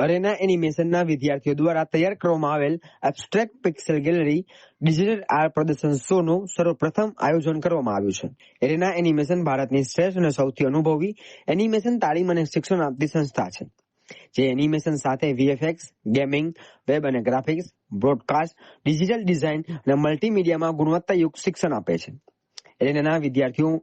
અરેના એનિમેશનના વિદ્યાર્થીઓ દ્વારા તૈયાર કરવામાં આવેલ abstract pixel gallery digital art પ્રદર્શન શોનું સર્વપ્રથમ આયોજન કરવામાં આવ્યું છે. એરેના એનિમેશન ભારતની શ્રેષ્ઠ અને સૌથી અનુભવી એનિમેશન તાલીમ અને શિક્ષણ આપતી સંસ્થા છે. જે એનિમેશન સાથે વીએફએક્સ ગેમિંગ વેબ અને ગ્રાફિક્સ બ્રોડકાસ્ટ ડિજિટલ ડિઝાઇન અને મલ્ટીમીડિયામાં ગુણવત્તાયુક્ત શિક્ષણ આપે છે. એરેનાના વિદ્યાર્થીઓ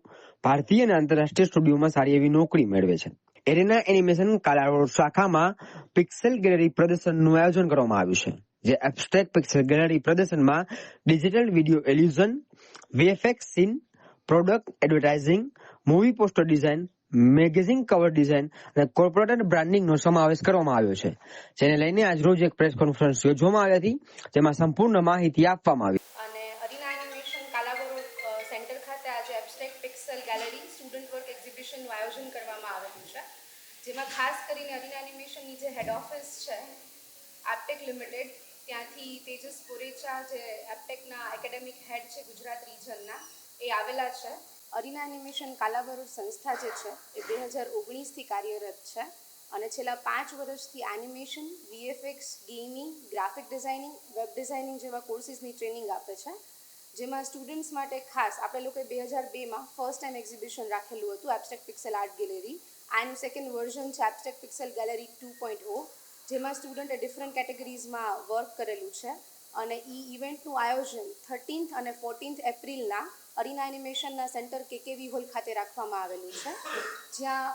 ભારતીય અને આંતરરાષ્ટ્રીય સ્ટુડિયોમાં સારી એવી નોકરી મેળવે છે. એરેના એનિમેશન કાલાવડ શાખામાં પિક્સેલ ગેલેરી પ્રદર્શનનું આયોજન કરવામાં આવ્યું છે, જે એબ્સ્ટ્રેક્ટ પિક્સેલ ગેલેરી પ્રદર્શનમાં digital video illusion, VFX scene, product advertising, movie poster design, magazine cover design અને કોર્પોરેટ બ્રાન્ડિંગનો સમાવેશ કરવામાં આવ્યો છે. જેને લઈને આજરોજ એક પ્રેસ કોન્ફરન્સ યોજવામાં આવી હતી, જેમાં સંપૂર્ણ માહિતી આપવામાં આવી સેન્ટર ખાતે આજે abstract pixel gallery student work એક્ઝિબિશનનું આયોજન કરવામાં આવેલું છે. જેમાં ખાસ કરીને અરીના એનિમેશનની જે હેડ ઓફિસ છે એપટેક લિમિટેડ ત્યાંથી તેજસ પોરેચા જે એપટેકના એકેડેમિક હેડ છે ગુજરાત રિજનના એ આવેલા છે. અરીના એનિમેશન કાલાવરોડ સંસ્થા જે છે, એ બે હજાર ઓગણીસથી કાર્યરત છે અને છેલ્લા પાંચ વર્ષથી animation VFX gaming graphic designing web designing જેવા કોર્સિસની ટ્રેનિંગ આપે છે. જેમાં સ્ટુડન્ટ્સ માટે ખાસ આપણે લોકોએ બે હજાર બેમાં ફર્સ્ટ ટાઈમ એક્ઝિબિશન રાખેલું હતું એબસ્ટ્રેક્ટ પિક્સેલ આર્ટ ગેલેરી આનું સેકન્ડ વર્ઝન છે abstract pixel gallery two point O જેમાં સ્ટુડન્ટે ડિફરન્ટ કેટેગરીઝમાં વર્ક કરેલું છે. અને એ ઇવેન્ટનું આયોજન થર્ટીન્થ અને ફોર્ટીન્થ એપ્રિલના અરીના એનિમેશનના સેન્ટર કેકેવી હોલ ખાતે રાખવામાં આવેલું છે. જ્યાં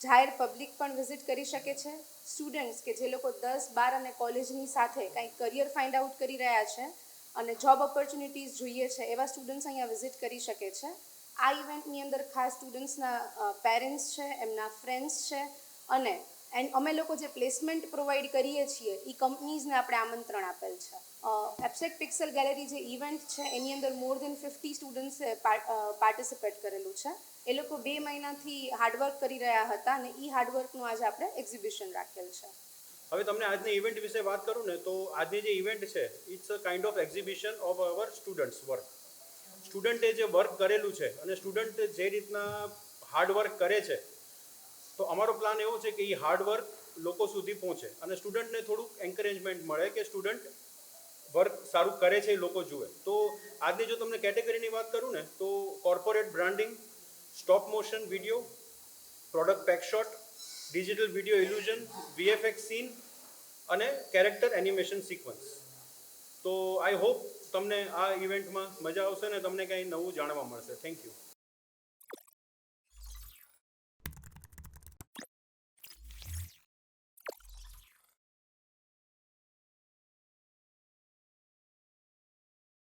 જાહેર પબ્લિક પણ વિઝિટ કરી શકે છે. સ્ટુડન્ટ્સ કે જે લોકો દસ, બાર અને કોલેજની સાથે કંઈક કરિયર ફાઇન્ડ આઉટ કરી રહ્યા છે. અને જોબ ઓપોર્ચ્યુનિટીઝ જોઈએ છે, એવા સ્ટુડન્ટ્સ અહીંયા વિઝિટ કરી શકે છે. આ ઇવેન્ટની અંદર ખાસ સ્ટુડન્ટ્સના પેરેન્ટ્સ છે, એમના ફ્રેન્ડ્સ છે અને એન્ડ અમે લોકો જે પ્લેસમેન્ટ પ્રોવાઈડ કરીએ છીએ એ કંપનીઝને આપણે આમંત્રણ આપેલ છે. એબ્સ્ટ્રેક્ટ પિક્સેલ ગેલેરી જે ઇવેન્ટ છે, એની અંદર મોર દેન ફિફ્ટી સ્ટુડન્ટ્સે પાર્ટિસિપેટ કરેલું છે. એ લોકો બે મહિનાથી હાર્ડવર્ક કરી રહ્યા હતા અને એ હાર્ડવર્કનું આજે આપણે એક્ઝિબિશન રાખેલ છે. હવે તમને આજની ઇવેન્ટ વિશે વાત કરું ને, તો આજની જે ઇવેન્ટ છે it's a kind of exhibition of our students work સ્ટુડન્ટે જે વર્ક કરેલું છે અને સ્ટુડન્ટ જે રીતના હાર્ડ વર્ક કરે છે, તો અમારો પ્લાન એવો છે કે એ હાર્ડ વર્ક લોકો સુધી પહોંચે અને સ્ટુડન્ટને થોડુંક એન્કરેજમેન્ટ મળે કે સ્ટુડન્ટ વર્ક સારું કરે છે એ લોકો જુએ. તો આજની જો તમને કેટેગરીની વાત કરું ને, તો corporate branding stop motion video product packshot digital video illusion VFX scene અને કેરેક્ટર એનિમેશન સિક્વન્સ તો આઈ હોપ તમને આ ઇવેન્ટમાં મજા આવશે ને તમને કંઈ નવું જાણવા મળશે. Thank you